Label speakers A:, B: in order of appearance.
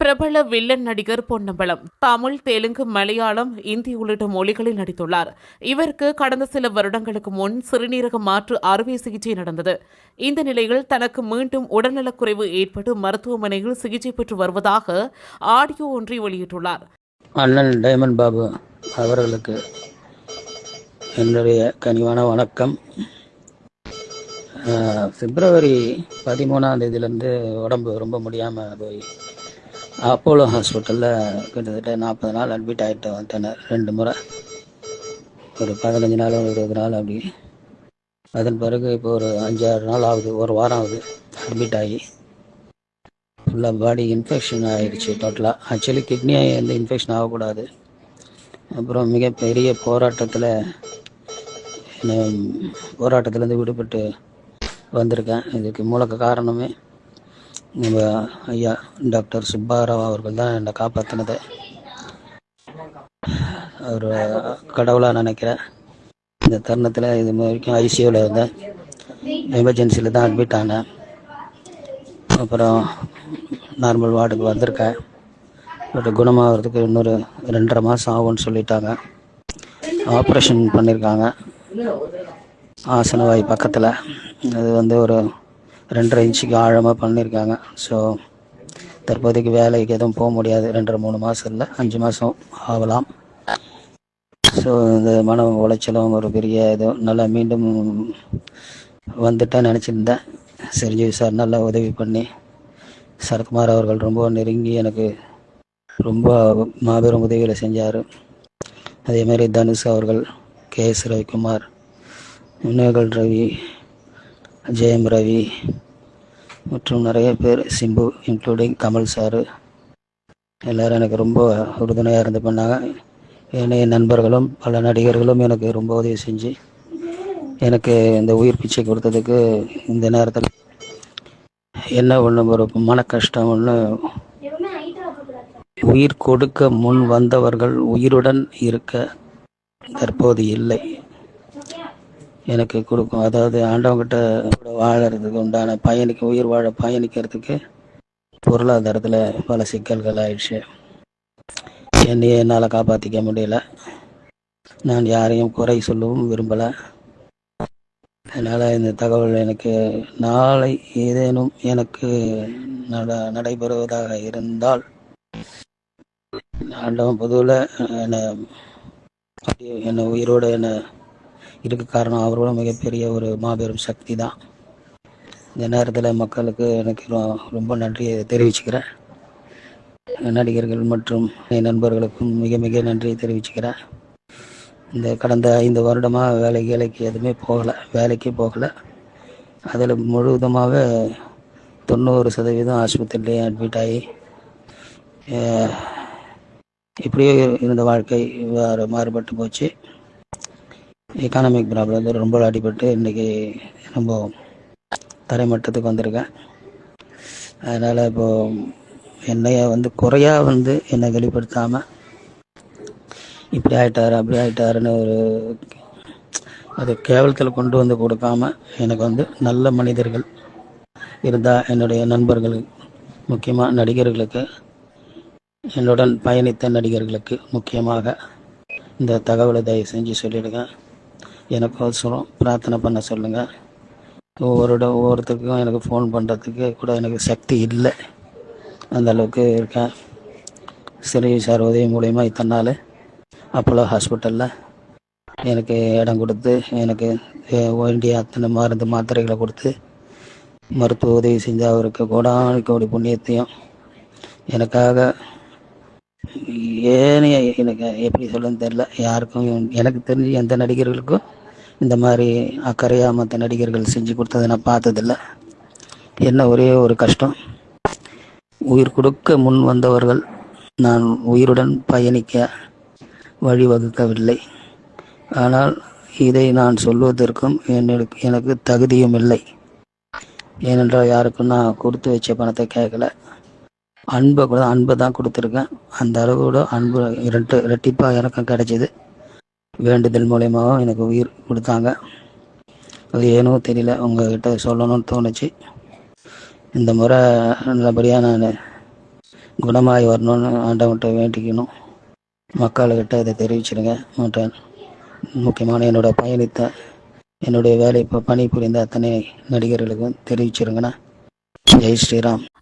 A: பிரபல வில்லன் நடிகர் பொன்னம்பலம் தமிழ் தெலுங்கு மலையாளம் இந்தி உள்ளிட்ட மொழிகளில் நடித்துள்ளார். இவருக்கு கடந்த சில வருடங்களுக்கு முன் சிறுநீரக மாற்று அறுவை சிகிச்சை நடந்தது. இந்த நிலையில் தனக்கு மீண்டும் உடல்நலக்குறைவு ஏற்பட்டு மருத்துவமனையில் சிகிச்சை பெற்று வருவதாக ஆடியோ ஒன்றை வெளியிட்டுள்ளார்.
B: அண்ணன் டைமண்ட் பாபு அவர்களுக்கு என்னுடைய கனிவான வணக்கம். பிப்ரவரி பதிமூணாம் தேதியிலேருந்து உடம்பு ரொம்ப முடியாமல் போய் அப்போலோ ஹாஸ்பிட்டலில் கிட்டத்தட்ட நாற்பது நாள் அட்மிட் ஆகிட்டு வந்துட்டேன் ரெண்டு முறை. ஒரு பதினஞ்சு நாள் ஒரு இருபது நாள் அப்படி. அதன் பிறகு இப்போ ஒரு அஞ்சாறு நாள் ஆகுது ஒரு வாரம் ஆகுது அட்மிட் ஆகி. ஃபுல்லாக பாடி இன்ஃபெக்ஷன் ஆகிடுச்சு டோட்டலாக ஆக்சுவலி கிட்னியாக எந்த இன்ஃபெக்ஷன் ஆகக்கூடாது. அப்புறம் மிகப்பெரிய போராட்டத்தில் போராட்டத்திலேருந்து விடுபட்டு வந்திருக்கேன். இதுக்கு மூலக்க காரணமே நம்ம ஐயா டாக்டர் சுப்பாராவ் அவர்கள் தான் என்னை காப்பாற்றினது அவர் கடவுளாக நினைக்கிறேன் இந்த தருணத்தில் இது வரைக்கும் ஐசியூவில் இருந்தேன். எமர்ஜென்சியில் தான் அட்மிட் ஆனேன். அப்புறம் நார்மல் வார்டுக்கு வந்திருக்கேன். பட் குணமாகிறதுக்கு இன்னொரு ரெண்டரை மாதம் ஆகும்னு சொல்லிட்டாங்க. ஆப்ரேஷன் பண்ணியிருக்காங்க ஆசனவாய் பக்கத்தில். அது வந்து ஒரு ரெண்டரை இன்ச்சுக்கு ஆழமாக பண்ணியிருக்காங்க ஸோ தற்போதைக்கு வேலைக்கு எதுவும் போக முடியாது. ரெண்டரை மூணு மாதம் இல்லை. அஞ்சு மாதம் ஆகலாம். ஸோ இந்த மன உளைச்சலும் ஒரு பெரிய இது. நல்லா மீண்டும் வந்துட்டேன்னு நினச்சிருந்தேன். செஞ்சு சார் நல்லா உதவி பண்ணி. சரத்குமார் அவர்கள் ரொம்ப நெருங்கி எனக்கு ரொம்ப மாபெரும் உதவிகளை செஞ்சார். அதேமாரி தனுஷ் அவர்கள் கே எஸ் ரவிக்குமார் வினோகல் ரவி ஜெயம் ரவி மற்றும் நிறைய பேர் சிம்பு இன்க்ளூடிங் கமல் சாரு எல்லோரும் எனக்கு ரொம்ப உறுதுணையாக இருந்து பண்ணாங்க. ஏனைய நண்பர்களும் பல நடிகர்களும் எனக்கு ரொம்ப உதவி செஞ்சு எனக்கு இந்த உயிர் பிச்சை கொடுத்ததுக்கு இந்த நேரத்தில் என்ன ஒன்று ஒரு மன கஷ்டம் ஒன்று உயிர் கொடுக்க முன் வந்தவர்கள் உயிருடன் இருக்க தற்போது இல்லை. எனக்கு கொடுக்கும். அதாவது ஆண்டவங்கிட்ட கூட வாழறதுக்கு உண்டான பயணிக்க உயிர் வாழ பயணிக்கிறதுக்கு பொருளாதாரத்தில் பல சிக்கல்கள் ஆயிடுச்சு. என்னையே என்னால் காப்பாற்றிக்க முடியல. நான் யாரையும் குறை சொல்லவும் விரும்பலை. அதனால் இந்த தகவல் எனக்கு நாளை ஏதேனும் எனக்கு நட நடைபெறுவதாக இருந்தால் ஆண்டவன் பொதுவில் என்னை அப்படியே என்னை உயிரோடு என்னை இதுக்கு காரணம் அவரோட மிகப்பெரிய ஒரு மாபெரும் சக்தி தான் இந்த நேரத்தில் மக்களுக்கு எனக்கு ரொம்ப நன்றியை தெரிவிச்சுக்கிறேன். நடிகர்கள் மற்றும் என் நண்பர்களுக்கும் மிக மிக நன்றியை தெரிவிச்சுக்கிறேன். இந்த கடந்த ஐந்து வருடமாக வேலை வேலைக்கு எதுவுமே போகலை வேலைக்கே போகலை. அதில் முழுவதுமாக தொண்ணூறு சதவீதம் ஆஸ்பத்திரியிலே அட்மிட் ஆகி இப்படியே இருந்த வாழ்க்கை மாறுபட்டு போச்சு. எக்கானமிக் ப்ராப்ளம் வந்து ரொம்ப அடிபட்டு இன்றைக்கி ரொம்ப தரைமட்டத்துக்கு வந்திருக்கேன். அதனால் இப்போது என்னைய வந்து குறையாக வந்து என்னை வெளிப்படுத்தாமல் இப்படி ஆகிட்டார் அப்படி ஆகிட்டாருன்னு ஒரு அது கேவலத்தில் கொண்டு வந்து கொடுக்காம எனக்கு வந்து நல்ல மனிதர்கள் இருந்தால் என்னுடைய நண்பர்கள் முக்கியமாக நடிகர்களுக்கு என்னுடன் பயணித்த நடிகர்களுக்கு முக்கியமாக இந்த தகவலை தயவு செஞ்சு சொல்லிடுங்க. எனக்கோசரம் பிரார்த்தனை பண்ண சொல்லுங்கள் ஒவ்வொருட ஒவ்வொருத்தருக்கும் எனக்கு ஃபோன் பண்ணுறதுக்கு கூட எனக்கு சக்தி இல்லை. அந்த அளவுக்கு இருக்கேன். சிறை சார் உதவி மூலயமா இத்தனை நாள் அப்போலோ ஹாஸ்பிட்டலில் எனக்கு இடம் கொடுத்து எனக்கு வேண்டிய அத்தனை மருந்து மாத்திரைகளை கொடுத்து மருத்துவ உதவி செஞ்ச அவருக்கு கோடானு கோடி புண்ணியத்தையும் எனக்காக ஏனைய எனக்கு எப்படி சொல்லுன்னு தெரில யாருக்கும் எனக்கு தெரிஞ்சு எந்த நடிகர்களுக்கும் இந்த மாதிரி அக்கறையாக மற்ற நடிகர்கள் செஞ்சு கொடுத்ததை நான் பார்த்ததில்ல. என்ன ஒரே ஒரு கஷ்டம். உயிர் கொடுக்க முன் வந்தவர்கள் நான் உயிருடன் பயணிக்க வழிவகுக்கவில்லை. ஆனால் இதை நான் சொல்வதற்கும் எனக்கு எனக்கு தகுதியும் இல்லை. ஏனென்றால் யாருக்கும் நான் கொடுத்து வச்ச பணத்தை கேட்கல. அன்பை கூட அன்பை தான் கொடுத்துருக்கேன். அந்த அளவு கூட அன்பு இரண்டு ரெட்டிப்பாக எனக்கும் கிடைச்சிது. வேண்டுதல் மூலயமாவும் எனக்கு உயிர் கொடுத்தாங்க. அது ஏனோ தெரியல உங்ககிட்ட சொல்லணும்னு தோணுச்சு. இந்த முறை நல்லபடியாக நான் குணமாகி வரணும்னு ஆண்டவன்கிட்ட வேண்டிக்கணும். மக்கள்கிட்ட இதை தெரிவிச்சிருங்க மற்ற முக்கியமான என்னோட பயணித்த என்னுடைய வேலை இப்போ பணி புரிந்த அத்தனை நடிகர்களுக்கும் தெரிவிச்சிருங்கண்ணா. ஜெய் ஸ்ரீராம்.